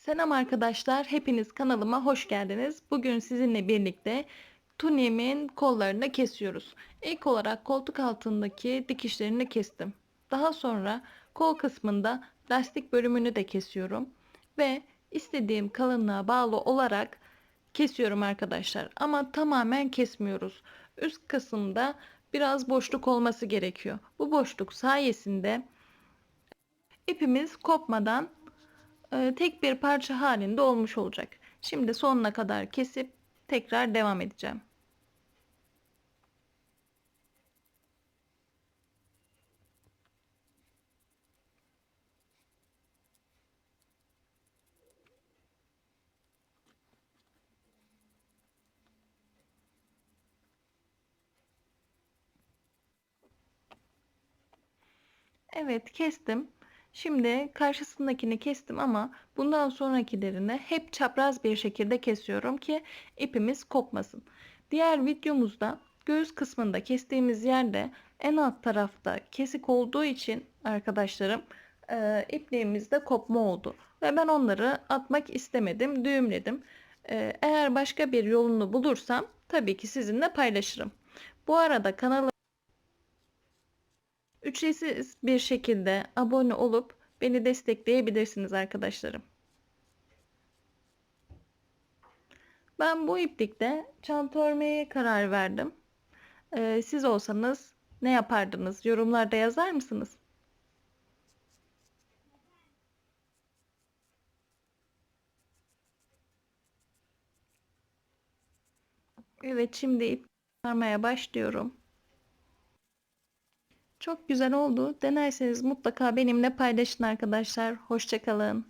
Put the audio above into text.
Selam arkadaşlar, hepiniz kanalıma hoş geldiniz. Bugün sizinle birlikte tuniğimin kollarını kesiyoruz. İlk olarak koltuk altındaki dikişlerini kestim. Daha sonra kol kısmında lastik bölümünü de kesiyorum. Ve istediğim kalınlığa bağlı olarak kesiyorum arkadaşlar. Ama tamamen kesmiyoruz. Üst kısımda biraz boşluk olması gerekiyor. Bu boşluk sayesinde ipimiz kopmadan tek bir parça halinde olmuş olacak. Şimdi sonuna kadar kesip tekrar devam edeceğim. Evet kestim. Şimdi karşısındakini kestim ama bundan sonrakilerini hep çapraz bir şekilde kesiyorum ki ipimiz kopmasın. Diğer videomuzda göğüs kısmında kestiğimiz yerde en alt tarafta kesik olduğu için arkadaşlarım e, ipliğimizde kopma oldu. Ve ben onları atmak istemedim, düğümledim. E, eğer başka bir yolunu bulursam tabii ki sizinle paylaşırım. Bu arada kanala Ücretsiz bir şekilde abone olup beni destekleyebilirsiniz arkadaşlarım. Ben bu iplikte çanta örmeye karar verdim. Ee, siz olsanız ne yapardınız? Yorumlarda yazar mısınız? Evet şimdi ip çıkarmaya başlıyorum. Çok güzel oldu. Denerseniz mutlaka benimle paylaşın arkadaşlar. Hoşçakalın.